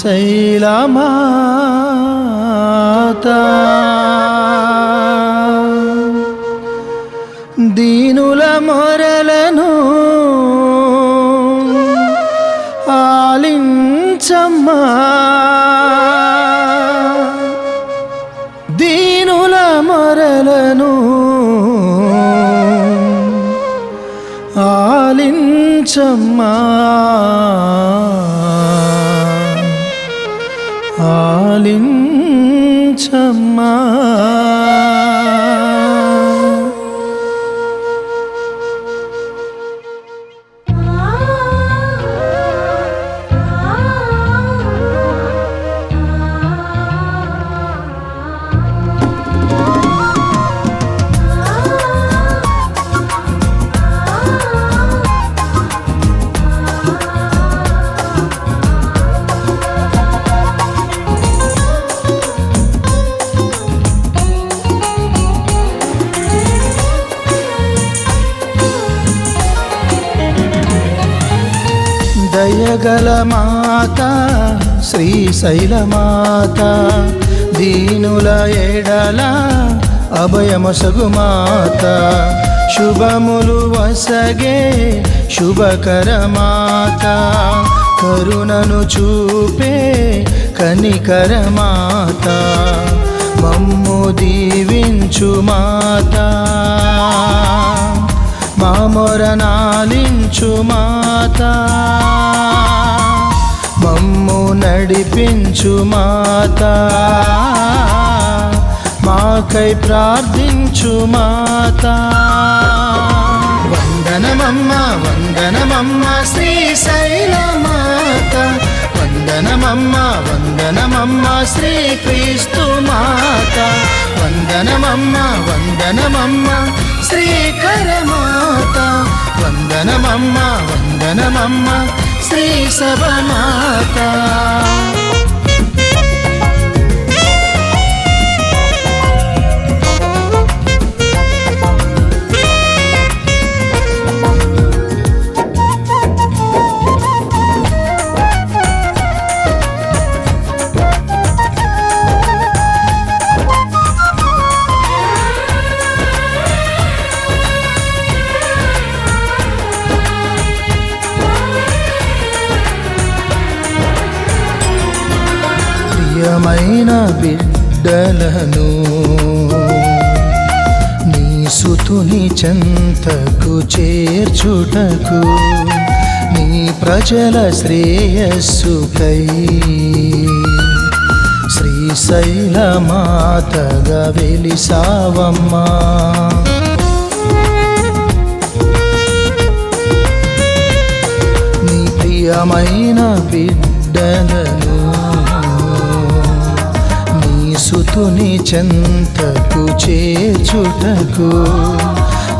శ్రీశైలమాత దీనుల మొరలను ఆలించమ్మా. దీనుల మొరలను ఆలించమ్మా. ఆలించమ్మా దయగల మాత శ్రీశైలమాత దీనుల ఎడల అభయమసగు మాత శుభములు వసగే శుభకర మాత కరుణను చూపే కనికర మాత మమ్ము దీవించు మాత మా మొరనాలించు మాత మమ్ము నడిపించు మాత మాకై ప్రార్థించు మాత వందనమమ్మ వందనమమ్మ శ్రీశైల వందనమమ్మ శ్రీక్రీస్తు మాత. వందనమమ్మ వందనమమ్మ శ్రీకర మాత. వందనమమ్మ వందనమమ్మ శ్రీ సభ మాత. ప్రియమైన బిడ్డలను. నీ సుతుని చెంతకు చేర్చుటకు నీ ప్రజల శ్రేయస్సుకై శ్రీశైల మాతగా వెలిసావమ్మా నీ ప్రియమైన బిడ్డలను సుతుని చెంతకు చేచుటకు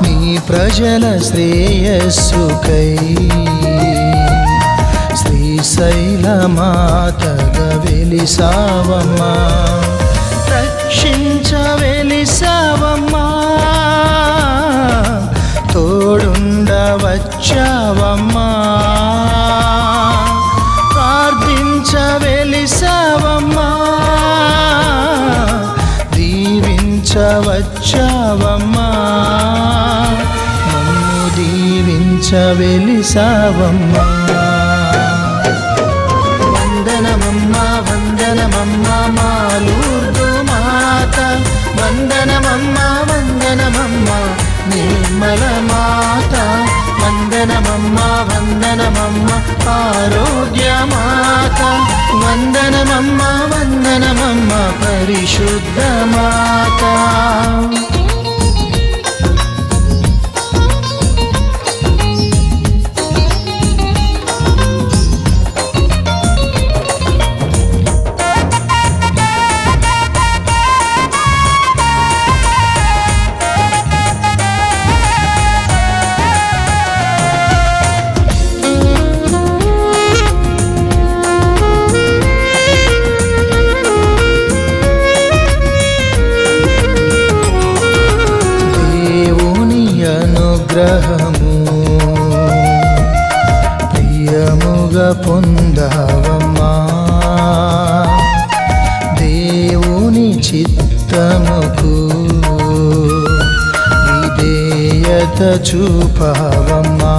నీ ప్రజల శ్రేయస్సుకై. శ్రీశైల మాతగా వెలిసావమ్మా. రక్షించ వెలిసావమ్మా. దీవించ వెలిసావమ్మా వందనమమ్మా వందనమమ్మా మాలూర్దు మాత. వందనమమ్మా వందనమమ్మా నిర్మల మాత. వందనమమ్మా వందనమమ్మ ఆరోగ్య మాత. వందనమమ్మా వందనమమ్మ పరిశుద్ధ మాత. చూపావమ్మా.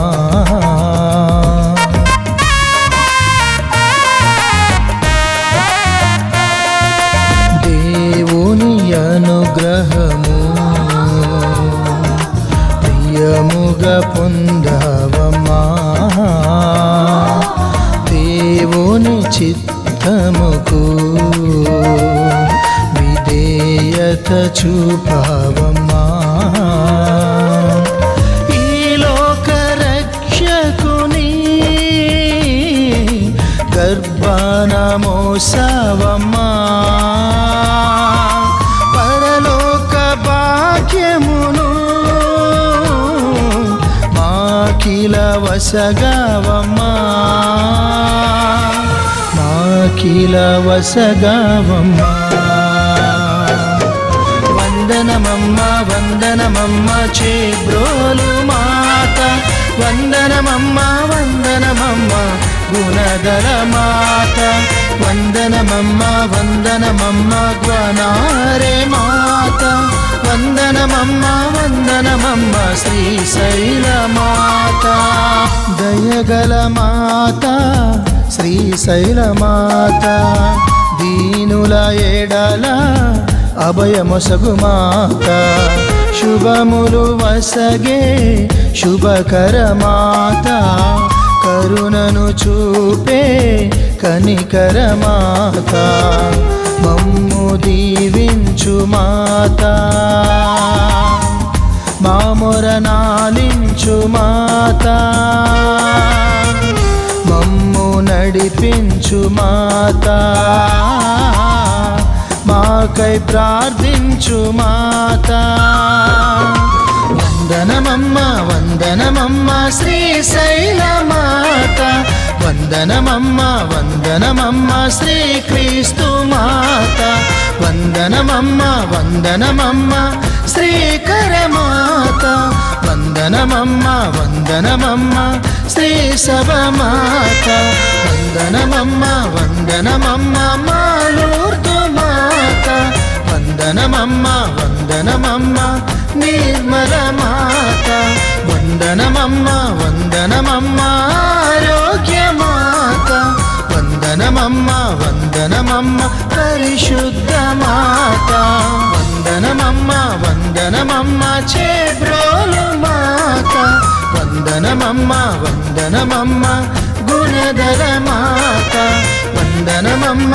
దేవుని అనుగ్రహము ప్రియముగా పొందవమ్మా. దేవుని చిత్తముకు విధేయత చూపవమ్మా. గర్భాన మోసవమ్మా పరలోక భాగ్యమును మాకిల వసగవమ్మా మాకిల వసగవమ్మా వందనమమ్మ వందనమమ్మ చేబ్రోలు మాత. వందనమమ్మా వందనమమ్మా గుణదల మాత. వందనమమ్మా వందనమమ్మా గ్వనారే మాత. వందనమమ్మా వందనమమ్మ శ్రీశైల మాత. దయగల మాత శ్రీశైల మాత. దీనుల ఏడల అభయమొసగు మాత శుభములు వసగే శుభకరమాత కరుణను చూపే కనికరమాత మమ్ము దీవించు మాత. మామొర నాలించు నడిపించు మాత మాకై ప్రార్థించు మాత. వందనమమ్మ వందనమమ్మ శ్రీశైల మాత వందనమమ్మ వందనమమ్మ శ్రీక్రీస్తు మాత. వందనమమ్మ వందనమమ్మ శ్రీకర మాత. వందనమమ్మ వందనమమ్మ శ్రీ సభ మాత. వందనమమ్మ వందనమమ్మ మాలూర్దు మాత. వందనమమ్మ వందనమమ్మ నిర్మల మాత. వందనమమ్మ వందనమమ్మ ఆరోగ్య మాత. వందనమమ్మ వందనమమ్మ పరిశుద్ధ మాత. వందనమమ్మ వందనమమ్మ చేబ్రోలు మాత. వందనమమ్మ వందనమమ్మ గుణదల మాత వందనమమ్మ